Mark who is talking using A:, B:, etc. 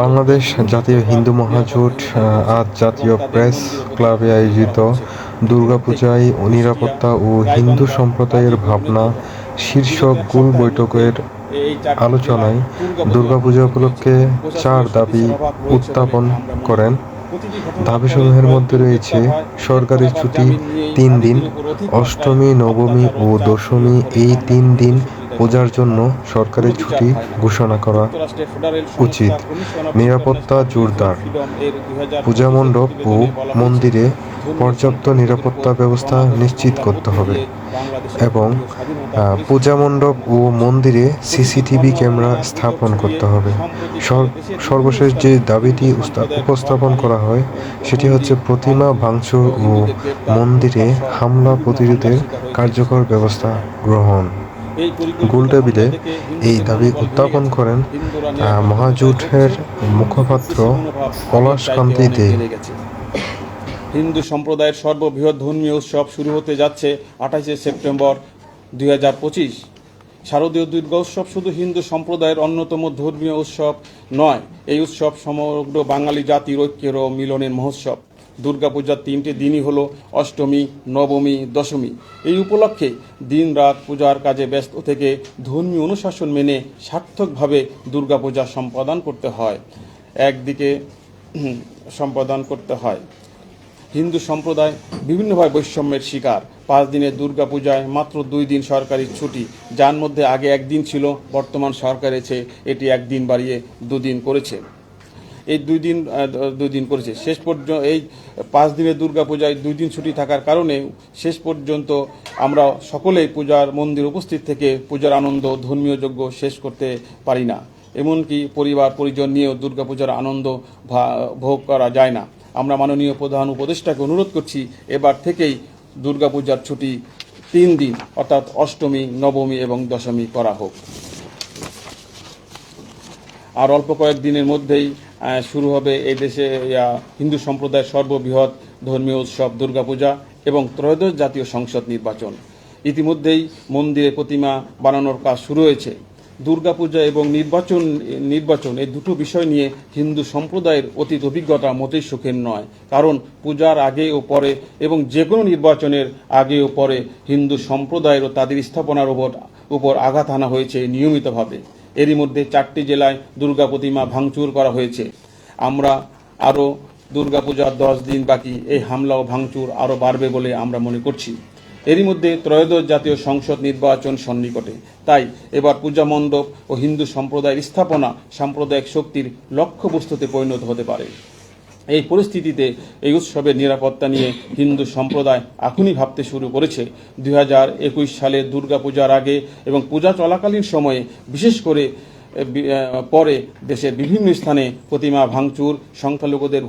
A: বাংলাদেশ জাতীয় হিন্দু মহাজোট আজ জাতীয় প্রেস ক্লাবে আয়োজিত দুর্গাপূজায় নিরাপত্তা ও হিন্দু সম্প্রদায়ের ভাবনা শীর্ষক গোল বৈঠকের আলোচনায় দুর্গাপূজা উপলক্ষে চার দাবি উত্থাপন করেন। দাবিসমূহের মধ্যে রয়েছে সরকারি ছুটি তিন দিন, অষ্টমী, নবমী ও দশমী এই তিন দিন পূজার জন্য সরকারি ছুটি ঘোষণা করা উচিত। নিরাপত্তা জোরদার। পূজা মণ্ডপ ও মন্দিরে পর্যাপ্ত নিরাপত্তা ব্যবস্থা নিশ্চিত করতে হবে। এবং পূজা মণ্ডপ ও মন্দিরে সিসিটিভি ক্যামেরা স্থাপন করতে হবে। সর- সর্বশেষ যে দাবিটি উপস্থাপন করা হয়, সেটি হচ্ছে প্রতিমা ভাঙচুর ও মন্দিরে হামলা প্রতিরোধের কার্যকর ব্যবস্থা গ্রহণ। গোলটেবিলে এই দাবি উত্থাপন করেন মহাজোটের মুখপাত্র পলাশ কান্তি দে
B: হিন্দু সম্প্রদায়ের সর্ববৃহৎ ধর্মীয় উৎসব শুরু হতে যাচ্ছে আঠাশে সেপ্টেম্বর দুই হাজার পঁচিশ। শারদীয় দুর্গা উৎসব শুধু হিন্দু সম্প্রদায়ের অন্যতম ধর্মীয় উৎসব নয়, এই উৎসব সমগ্র বাঙালি জাতির ঐক্যের ও মিলনের মহোৎসব। দুর্গাপূজার তিনটি দিনই হলো অষ্টমী, নবমী, দশমী। এই উপলক্ষে দিন রাত পূজার কাজে ব্যস্ত থেকে ধর্মীয় অনুশাসন মেনে সার্থকভাবে দুর্গাপূজা সম্পাদন করতে হয়। একদিকে সম্পাদন করতে হয়। হিন্দু সম্প্রদায় বিভিন্নভাবে বৈষম্যের শিকার। পাঁচ দিনের দুর্গাপূজায় মাত্র দুই দিন সরকারি ছুটি। যার মধ্যে আগে একদিন ছিল, বর্তমান সরকার এসে এটি একদিন বাড়িয়ে দুদিন করেছে। এই দুই দিন দুই দিন করেছে শেষ পর্যন্ত এই পাঁচ দিনের দুর্গাপূজায় দুই দিন ছুটি থাকার কারণে শেষ পর্যন্ত আমরা সকলেই পূজার মন্দির উপস্থিত থেকে পূজার আনন্দ, ধর্মীয় যজ্ঞ শেষ করতে পারি না। এমনকি পরিবার, পরিজন নিয়েও দুর্গাপূজার আনন্দ ভোগ করা যায় না। আমরা মাননীয় প্রধান উপদেষ্টাকে অনুরোধ করছি, এবার থেকেই দুর্গাপূজার ছুটি তিন দিন, অর্থাৎ অষ্টমী, নবমী এবং দশমী করা হোক। আর অল্প কয়েক দিনের মধ্যেই শুরু হবে এই দেশে হিন্দু সম্প্রদায়ের সর্ববৃহৎ ধর্মীয় উৎসব দুর্গাপূজা এবং ত্রয়োদশ জাতীয় সংসদ নির্বাচন। ইতিমধ্যেই মন্দিরে প্রতিমা বানানোর কাজ শুরু হয়েছে। দুর্গাপূজা এবং নির্বাচন নির্বাচন এই দুটো বিষয় নিয়ে হিন্দু সম্প্রদায়ের অতীত অভিজ্ঞতা মোটেই সুখের নয়। কারণ পূজার আগে ও পরে এবং যে কোনো নির্বাচনের আগে ও পরে হিন্দু সম্প্রদায়ের ও তাদের স্থাপনার উপর উপর আঘাত আনা হয়েছে নিয়মিতভাবে। এরই মধ্যে চারটি জেলায় দুর্গা প্রতিমা ভাঙচুর করা হয়েছে। আমরা আরও দুর্গাপূজার দশ দিন বাকি, এই হামলা ও ভাঙচুর আরও বাড়বে বলে আমরা মনে করছি। এরই মধ্যে ত্রয়োদশ জাতীয় সংসদ নির্বাচন সন্নিকটে। তাই এবার পূজা মণ্ডপ ও হিন্দু সম্প্রদায়ের স্থাপনা সাম্প্রদায়িক শক্তির লক্ষ্যবস্তুতে পরিণত হতে পারে। এই পরিস্থিতিতে এই উৎসবের নিরাপত্তা নিয়ে হিন্দু সম্প্রদায় এখনই ভাবতে শুরু করেছে। দুই হাজার একুশ সালে দুর্গাপূজার আগে এবং পূজা চলাকালীন সময়ে বিশেষ করে পরে দেশের বিভিন্ন স্থানে প্রতিমা ভাঙচুর, সংখ্যালঘুদের